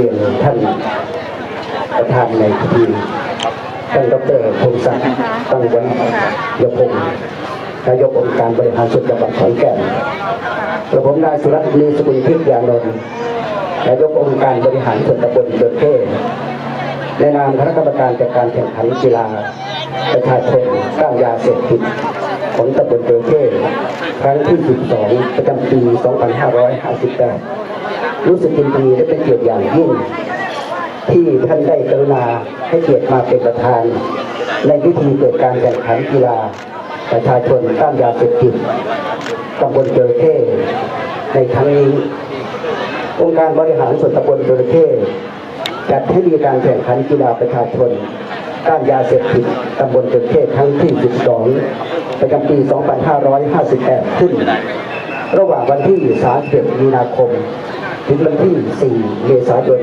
านประธานในพิธีท่านดรพงศักดิ์ตั้งวันยพงศ์นายกองค์การบริหารส่วนจังหวัดขอนแก่นกระผมนายสุรัตน์ลีสกุลทิพย์ยานนท์นายกองค์การบริหารส่วนตำบลเดินเท่ในนามคณะกรรมการจัดการแข่งขันกีฬาประชาชนต้านยาเสพติดของตำบลเดินเท่ครั้งที่ 12 ประจำปี 2558 รู้สึกยินดีและเป็นเกียรติอย่างยิ่ง ที่ท่านได้กรุณาให้เกียรติมาเป็นประธาน ในพิธีเปิดการแข่งขันกีฬา ประชาชนต้านยาเสพติดตำบลเจอเท่ในครั้งนี้องค์การบริหารส่วนตำบลเจอเท่จัดให้มีการแข่งขันกีฬาประชาชนต้านยาเสพติดตำบลเจอเทครั้งที่ 12 ประจำปี 2558 ขึ้น ระหว่างวันที่ 31 มีนาคม ถึงวันที่ 4 เมษายน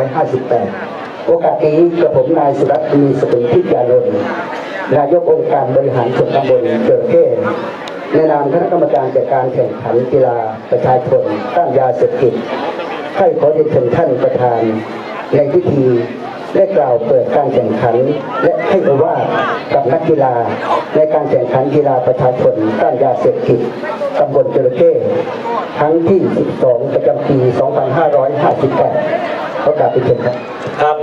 2558 โอกาสนี้กระผมนายสุรัตน์มีสกุลทิพยานนท์นายกองค์การบริหารส่วนตำบลเกิดเท่ในนามคณะกรรมการจัดการแข่งขันกีฬาประชาชนต้านยาเสพติดให้ขอเรียนเชิญท่านประธาน ในพิธีได้กล่าวเปิดการแข่งขัน และให้อว่ากับนักกีฬาในการแข่งขันกีฬาประชาชนต้านยาเสพติด ตำบลจระเข้ครั้งที่ 12 ประจำปี 2558ขอกาบเป็นเชิญครับ ครับ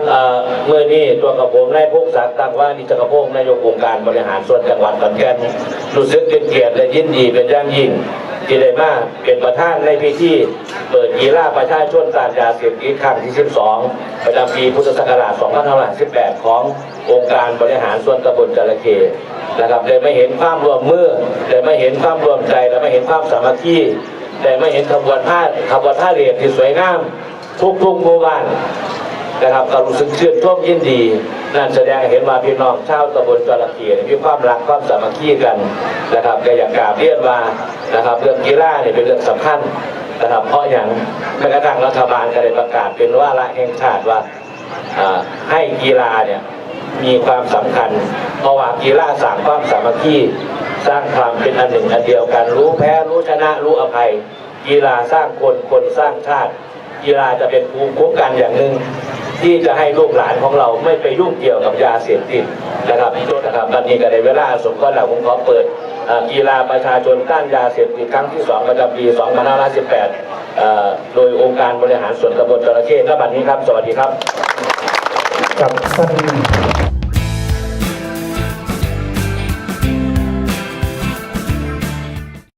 เมื่อนี้ตัวกับผมนายพงศักดิ์ตังว่านิจกระพงศ์นายกองค์การบริหารส่วนจังหวัดขอนแก่นรู้สึกเป็นเกียรติและยินดีเป็นอย่างยิ่งที่ได้มาเป็นประธานในพิธีเปิดกีฬาประชาชนตานยาเสพติดครั้งที่ 12 ประจำปีพุทธศักราช 2518 ขององค์การบริหารส่วนตำบลจระเข้ นะครับได้ไม่เห็นความรวมมือได้ไม่เห็นความรวมใจได้ไม่เห็นความสามัคคีได้ไม่เห็นขบวนผ้าขบวนผ้าเรียญที่สวยงามทุกๆหมู่บ้านนะครับก็รู้สึกชื่นชมยินดีนั่นแสดงเห็นว่าพี่น้องชาวตำบลจระเข้เนี่ยมีความรักความสามัคคีกันนะครับก็อยากกราบเรียนว่านะครับเรื่องกีฬาเนี่ยเป็นเรื่องสำคัญนะครับเพราะอย่างแม้กระทั่งรัฐบาลก็ได้ประกาศเป็นว่าละแห่งชาติว่าให้กีฬาเนี่ย มีความสำคัญเพราะว่ากีฬาสร้างความสามัคคีสร้างความเป็นอันหนึ่งอันเดียวกัน รู้แพ้รู้ชนะรู้อภัย กีฬาสร้างคนคนสร้างชาติ กีฬาจะเป็นภูมิคุ้มกันอย่างหนึ่งที่จะให้ลูกหลานของเราไม่ไปยุ่งเกี่ยวกับยาเสพติดนะครับนะครับตอนนี้ก็ได้เวลาสมควรแล้วผมขอเปิดกีฬาประชาชนต้านยาเสพติดครั้งที่ 2 ประจำปี 2518 โดยองค์การบริหารส่วนตำบลจระเข้ณบัดนี้ครับ สวัสดีครับกับท่าน